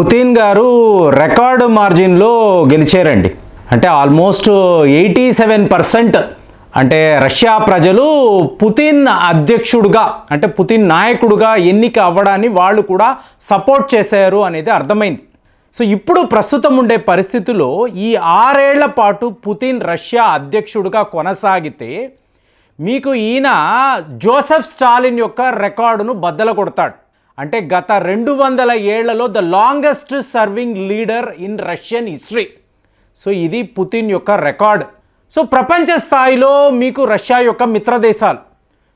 Putin గారు record మార్జిన్లో గెలిచారండి. అంటే ఆల్మోస్ట్ ఎయిటీ సెవెన్ పర్సెంట్ అంటే రష్యా ప్రజలు పుతిన్ అధ్యక్షుడుగా అంటే పుతిన్ నాయకుడుగా ఎన్నిక అవ్వడాన్ని వాళ్ళు కూడా సపోర్ట్ చేశారు అనేది అర్థమైంది. సో ఇప్పుడు ప్రస్తుతం ఉండే పరిస్థితుల్లో ఈ ఆరేళ్ళ పాటు పుతిన్ రష్యా అధ్యక్షుడుగా కొనసాగితే మీకు ఈయన జోసెఫ్ స్టాలిన్ యొక్క రికార్డును బద్దల కొడతాడు అంటే గత రెండు వందల ఏళ్ళలో the longest serving leader in Russian history. So ఇది పుతిన్ యొక్క రికార్డ్. సో ప్రపంచ స్థాయిలో మీకు రష్యా యొక్క మిత్ర దేశాలు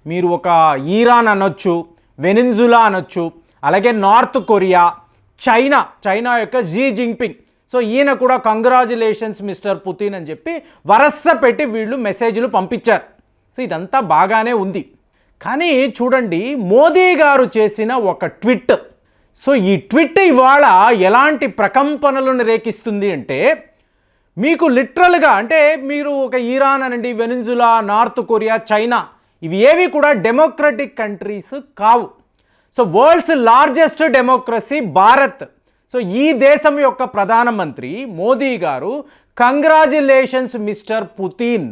మీరు ఒక ఈరాన్ అనొచ్చు వెనిన్జులా అనొచ్చు అలాగే నార్త్ కొరియా చైనా చైనా యొక్క జీ జింగ్పింగ్ సో ఈయన కూడా కంగ్రాచులేషన్స్ మిస్టర్ పుతిన్ అని చెప్పి వరస పెట్టి వీళ్ళు మెసేజ్లు పంపించారు. సో ఇదంతా బాగానే ఉంది. కానీ చూడండి మోదీ గారు చేసిన ఒక ట్విట్. సో ఈ ట్విట్ ఇవాళ ఎలాంటి ప్రకంపనలను రేకిస్తుంది అంటే మీకు లిటరల్గా అంటే మీరు ఒక ఈరాన్ అనండి వెనిజులా నార్త్ కొరియా చైనా ఇవి ఏవి కూడా డెమోక్రటిక్ కంట్రీస్ కావు. So world's largest democracy Bharat. So ఈ దేశం యొక్క ప్రధానమంత్రి మోదీ గారు కంగ్రాచులేషన్స్ మిస్టర్ పుతిన్.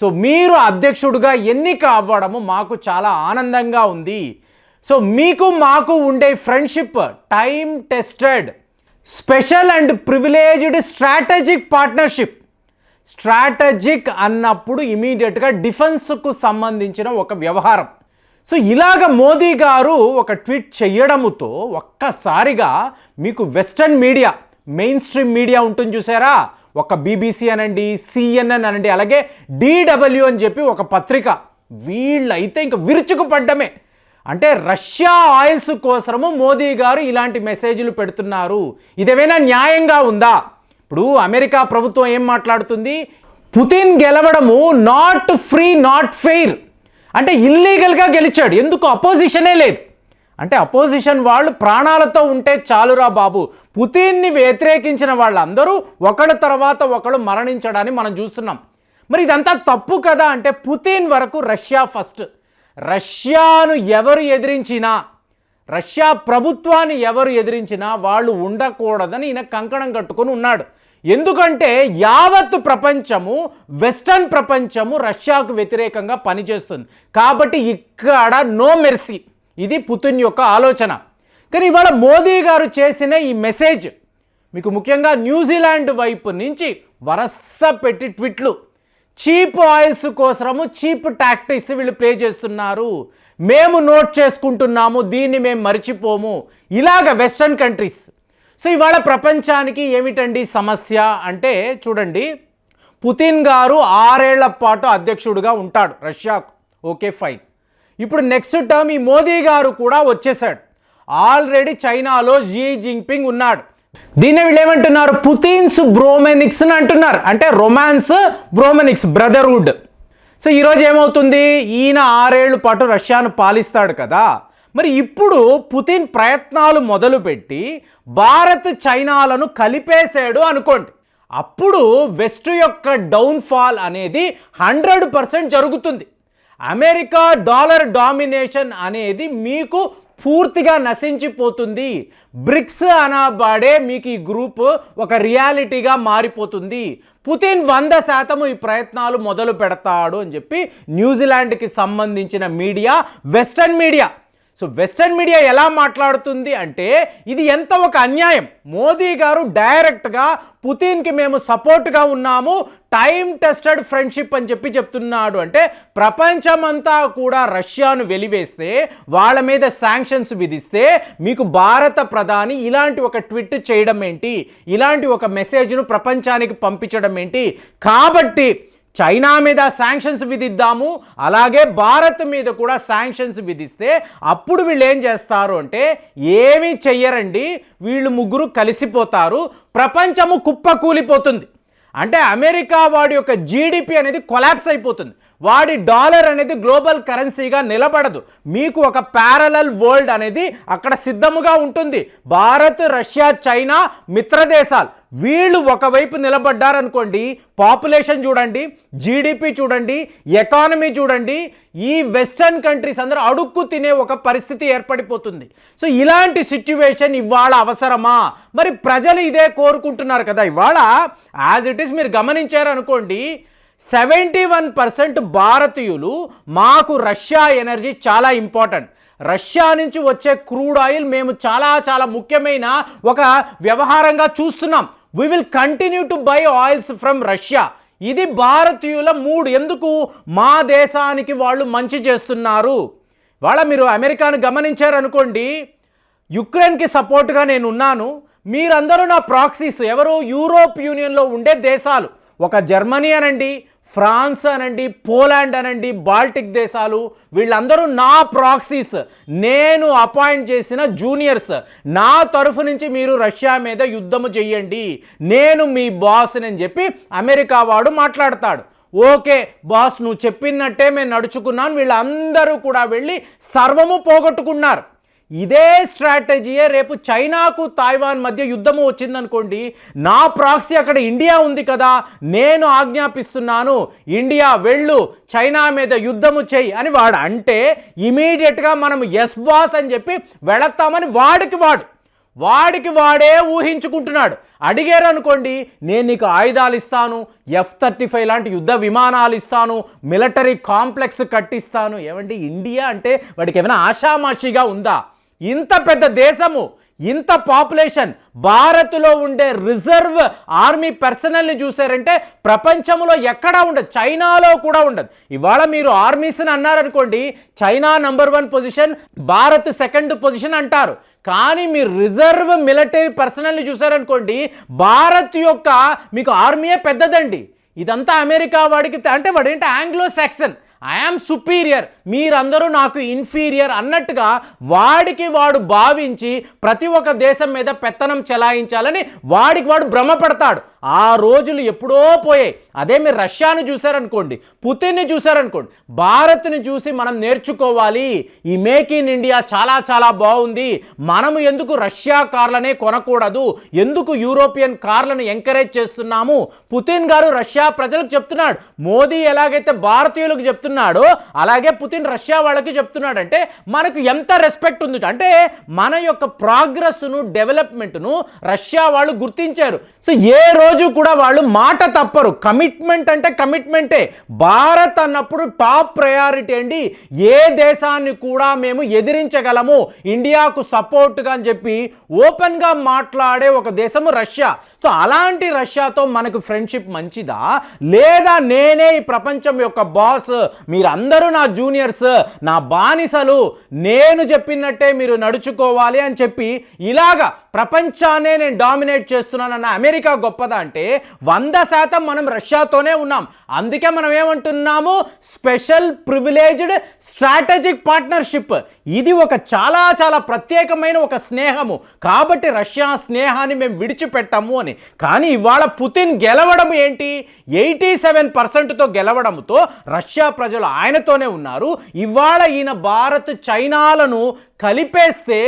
సో మీరు అధ్యక్షుడిగా ఎన్నిక అవ్వడము మాకు చాలా ఆనందంగా ఉంది. సో మీకు మాకు ఉండే friendship time tested special and privileged strategic partnership. Strategic అన్నప్పుడు ఇమీడియట్గా డిఫెన్స్కు సంబంధించిన ఒక వ్యవహారం. సో ఇలాగ మోదీ గారు ఒక ట్వీట్ చేయడముతో ఒక్కసారిగా మీకు western media mainstream media ఉంటుంది చూసారా? ఒక బీబీసీ అనండి సిఎన్ఎన్ అనండి అలాగే డిడబ్ల్యూ అని చెప్పి ఒక పత్రిక. వీళ్ళైతే ఇంకా విరుచుకుపడ్డమే. అంటే రష్యా ఆయిల్స్ కోసము మోదీ గారు ఇలాంటి మెసేజ్లు పెడుతున్నారు. ఇదేమైనా న్యాయంగా ఉందా? ఇప్పుడు అమెరికా ప్రభుత్వం ఏం మాట్లాడుతుంది? పుతిన్ గెలవడము నాట్ ఫ్రీ నాట్ ఫెయిర్ అంటే ఇల్లీగల్గా గెలిచాడు. ఎందుకు? అపోజిషనే లేదు. అంటే అపోజిషన్ వాళ్ళు ప్రాణాలతో ఉంటే చాలురా బాబు. పుతిన్ని వ్యతిరేకించిన వాళ్ళందరూ ఒకళ్ళ తర్వాత ఒకళ్ళు మరణించడాన్ని మనం చూస్తున్నాం. మరి ఇదంతా తప్పు కదా అంటే పుతిన్ వరకు రష్యా ఫస్ట్. రష్యాను ఎవరు ఎదిరించినా రష్యా ప్రభుత్వాన్ని ఎవరు ఎదిరించినా వాళ్ళు ఉండకూడదని ఈయన కంకణం కట్టుకొని ఉన్నాడు. ఎందుకంటే యావత్ ప్రపంచము వెస్టర్న్ ప్రపంచము రష్యాకు వ్యతిరేకంగా పనిచేస్తుంది. కాబట్టి ఇక్కడ నో మెర్సీ ఇది పుతిన్ యొక్క ఆలోచన. కానీ ఇవాళ మోదీ గారు చేసిన ఈ మెసేజ్ మీకు ముఖ్యంగా న్యూజిలాండ్ వైపు నుంచి వరస పెట్టి ట్విట్లు. చీప్ ఆయిల్స్ కోసము చీప్ టాక్టిక్స్ వీళ్ళు ప్లే చేస్తున్నారు. మేము నోట్ చేసుకుంటున్నాము దీన్ని మేము మర్చిపోము. ఇలాగ వెస్టర్న్ కంట్రీస్. సో ఇవాళ ప్రపంచానికి ఏమిటండి సమస్య అంటే చూడండి పుతిన్ గారు ఆరేళ్ళ పాటు అధ్యక్షుడిగా ఉంటాడు రష్యాకు. Okay fine. ఇప్పుడు నెక్స్ట్ టర్మ్ ఈ మోదీ గారు కూడా వచ్చేసాడు. ఆల్రెడీ చైనాలో జీ జింగ్పింగ్ ఉన్నాడు. దీన్ని వీళ్ళు ఏమంటున్నారు? పుతిన్స్ బ్రోమెనిక్స్ అని అంటున్నారు. అంటే రొమాన్స్ బ్రోమెనిక్స్ బ్రదర్హుడ్ సో ఈరోజు ఏమవుతుంది? ఈయన ఆరేళ్ళ పాటు రష్యాను పాలిస్తాడు కదా. మరి ఇప్పుడు పుతిన్ ప్రయత్నాలు మొదలుపెట్టి భారత్ చైనాలను కలిపేశాడు అనుకోండి. అప్పుడు వెస్ట్ యొక్క డౌన్ఫాల్ అనేది హండ్రెడ్ పర్సెంట్ జరుగుతుంది. అమెరికా డాలర్ డామినేషన్ అనేది మీకు పూర్తిగా నశించిపోతుంది. బ్రిక్స్ అనబడే మీకు ఈ గ్రూప్ ఒక రియాలిటీగా మారిపోతుంది. పుతిన్ వంద శాతము ఈ ప్రయత్నాలు మొదలు పెడతాడు అని చెప్పి న్యూజిలాండ్కి సంబంధించిన media western media so western media ఎలా మాట్లాడుతుంది అంటే ఇది ఎంత ఒక అన్యాయం? మోదీ గారు డైరెక్ట్గా పుతిన్కి మేము సపోర్ట్గా ఉన్నాము టైం టెస్టెడ్ ఫ్రెండ్షిప్ అని చెప్పి చెప్తున్నాడు. అంటే ప్రపంచమంతా కూడా రష్యాను వెలివేస్తే వాళ్ళ మీద శాంక్షన్స్ విధిస్తే మీకు భారత ప్రధాని ఇలాంటి ఒక ట్విట్ చేయడం ఏంటి? ఇలాంటి ఒక మెసేజ్ను ప్రపంచానికి పంపించడం ఏంటి? కాబట్టి చైనా మీద శాంక్షన్స్ విధిద్దాము అలాగే భారత్ మీద కూడా శాంక్షన్స్ విధిస్తే అప్పుడు వీళ్ళు ఏం చేస్తారు అంటే ఏమీ చెయ్యరండి వీళ్ళు ముగ్గురు కలిసిపోతారు ప్రపంచము కుప్ప కూలిపోతుంది అంటే అమెరికా వాడి యొక్క జీడిపి అనేది కొలాప్స్ అయిపోతుంది. వాడి డాలర్ అనేది గ్లోబల్ కరెన్సీగా నిలబడదు. మీకు ఒక ప్యారలల్ వరల్డ్ అనేది అక్కడ సిద్ధముగా ఉంటుంది. భారత్ రష్యా చైనా మిత్రదేశాలు. వీళ్ళు ఒకవైపు నిలబడ్డారనుకోండి పాపులేషన్ చూడండి జీడిపి చూడండి ఎకానమీ చూడండి ఈ వెస్టర్న్ కంట్రీస్ అందరూ అడుక్కు తినే ఒక పరిస్థితి ఏర్పడిపోతుంది. సో ఇలాంటి సిచ్యువేషన్ ఇవాళ అవసరమా? మరి ప్రజలు ఇదే కోరుకుంటున్నారు కదా. ఇవాళ యాజ్ ఇట్ ఈస్ మీరు గమనించారనుకోండి సెవెంటీ వన్ పర్సెంట్ భారతీయులు మాకు రష్యా ఎనర్జీ చాలా ఇంపార్టెంట్. రష్యా నుంచి వచ్చే క్రూడ్ ఆయిల్ మేము చాలా చాలా ముఖ్యమైన ఒక వ్యవహారంగా చూస్తున్నాం. We will continue to buy oils from Russia ఇది భారతీయుల మూడు. ఎందుకు? మా దేశానికి వాళ్ళు మంచి చేస్తున్నారు. వాళ్ళ మీరు అమెరికాను గమనించారనుకోండి యుక్రెయిన్కి సపోర్ట్గా నేను ఉన్నాను మీరందరూ నా ప్రాక్సీస్. ఎవరు యూరోప్ యూనియన్లో ఉండే దేశాలు. ఒక జర్మనీ అనండి ఫ్రాన్స్ అనండి పోలాండ్ అనండి బాల్టిక్ దేశాలు వీళ్ళందరూ నా ప్రాక్సీస్. నేను అపాయింట్ చేసిన జూనియర్స్. నా తరఫు నుంచి మీరు రష్యా మీద యుద్ధము చెయ్యండి నేను మీ బాస్ అని చెప్పి అమెరికా వాడు మాట్లాడతాడు. ఓకే బాస్ నువ్వు చెప్పినట్టే మేము నడుచుకున్నాను వీళ్ళందరూ కూడా వెళ్ళి సర్వము పోగొట్టుకున్నారు. ఇదే స్ట్రాటజీయే రేపు చైనాకు తాయివాన్ మధ్య యుద్ధము వచ్చిందనుకోండి నా ప్రాక్సీ అక్కడ ఇండియా ఉంది కదా నేను ఆజ్ఞాపిస్తున్నాను ఇండియా వెళ్ళు చైనా మీద యుద్ధము చెయ్యి అని వాడు. అంటే ఇమీడియట్గా మనం ఎస్ బాస్ అని చెప్పి వెళతామని వాడికి వాడు. వాడికి వాడే ఊహించుకుంటున్నాడు. అడిగారు అనుకోండి నేను నీకు ఆయుధాలు ఇస్తాను ఎఫ్ థర్టీ ఫైవ్ లాంటి యుద్ధ విమానాలు ఇస్తాను మిలిటరీ కాంప్లెక్స్ కట్టిస్తాను. ఏమండి ఇండియా అంటే వాడికి ఏమైనా ఆషామాషిగా ఉందా? ఇంత పెద్ద దేశము ఇంత పాపులేషన్ భారత్లో ఉండే రిజర్వ్ ఆర్మీ పర్సనల్ని చూసారంటే ప్రపంచంలో ఎక్కడా ఉండదు చైనాలో కూడా ఉండదు. ఇవాళ మీరు ఆర్మీస్ని అన్నారనుకోండి China number one position Bharat second position అంటారు. కానీ మీరు రిజర్వ్ మిలిటరీ పర్సనల్ని చూసారనుకోండి భారత్ యొక్క మీకు ఆర్మీయే పెద్దదండి. ఇదంతా అమెరికా వాడికి అంటే వాడు ఏంటి ఆంగ్లో సాక్సన్ ఐఆమ్ సుపీరియర్ మీరందరూ నాకు ఇన్ఫీరియర్ అన్నట్టుగా వాడికి వాడు భావించి ప్రతి ఒక్క దేశం మీద పెత్తనం చెలాయించాలని వాడికి వాడు భ్రమపడతాడు. ఆ రోజులు ఎప్పుడో పోయాయి. అదే మీరు రష్యాను చూశారనుకోండి పుతిన్ని చూశారనుకోండి భారత్ని చూసి మనం నేర్చుకోవాలి. ఈ మేక్ ఇన్ ఇండియా చాలా చాలా బాగుంది. మనము ఎందుకు రష్యా కార్లనే కొనకూడదు? ఎందుకు యూరోపియన్ కార్లను ఎంకరేజ్ చేస్తున్నాము? పుతిన్ గారు రష్యా ప్రజలకు చెప్తున్నాడు. మోదీ ఎలాగైతే భారతీయులకు చెప్తున్నాడో. అలాగే పుతిన్ రష్యా వాళ్ళకి చెప్తున్నాడు అంటే మనకు ఎంత రెస్పెక్ట్ ఉంది అంటే మన యొక్క ప్రోగ్రెస్ను డెవలప్మెంట్ను రష్యా వాళ్ళు గుర్తించారు. సో ఏ రోజు కూడా వాళ్ళు మాట తప్పరు. కమిట్మెంట్ అంటే కమిట్మెంటే భారత్ అన్నప్పుడు టాప్ ప్రయారిటీ అండి ఏ దేశాన్ని కూడా మేము ఎదిరించగలము. ఇండియాకు సపోర్ట్గా అని చెప్పి ఓపెన్గా మాట్లాడే ఒక దేశము రష్యా. సో అలాంటి రష్యాతో మనకు ఫ్రెండ్షిప్ మంచిదా? లేదా నేనే ఈ ప్రపంచం యొక్క బాస్ మీరందరూ నా జూనియర్స్ నా బానిసలు నేను చెప్పినట్టే మీరు నడుచుకోవాలి అని చెప్పి ఇలాగా ప్రపంచాన్నే నేను డామినేట్ చేస్తున్నానన్న అమెరికా గొప్పదా అంటే వంద శాతం మనం రష్యాతోనే ఉన్నాం. అందుకే మనం ఏమంటున్నాము? Special privileged strategic partnership. ఇది ఒక చాలా చాలా ప్రత్యేకమైన ఒక స్నేహము. కాబట్టి రష్యా స్నేహాన్ని మేము విడిచిపెట్టాము అని. కానీ ఇవాళ పుతిన్ గెలవడం ఏంటి? ఎయిటీ సెవెన్ పర్సెంట్తో గెలవడంతో రష్యా ప్రజలు ఆయనతోనే ఉన్నారు. ఇవాళ ఈయన భారత్ చైనాలను కలిపేస్తే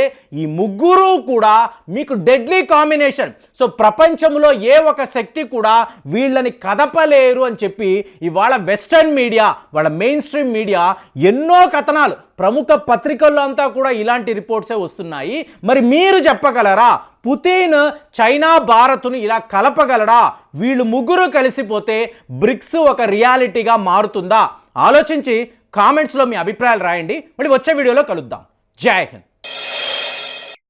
ఈ ముగ్గురు కూడా మీకు డెడ్లీ కాంబినేషన్ సో ప్రపంచంలో ఏ ఒక శక్తి కూడా వీళ్ళని కదపలేరు అని చెప్పి ఇవాళ వెస్టర్న్ మీడియా వాళ్ళ మెయిన్ స్ట్రీమ్ మీడియా ఎన్నో కథనాలు ప్రముఖ పత్రికల్లో అంతా కూడా ఇలాంటి రిపోర్ట్సే వస్తున్నాయి. మరి మీరు చెప్పగలరా? పుతిన్ చైనా భారత్ను ఇలా కలపగలడా? వీళ్ళు ముగ్గురు కలిసిపోతే బ్రిక్స్ ఒక రియాలిటీగా మారుతుందా? ఆలోచించి కామెంట్స్లో మీ అభిప్రాయాలు రాయండి. మళ్ళీ వచ్చే వీడియోలో కలుద్దాం. జై హింద్.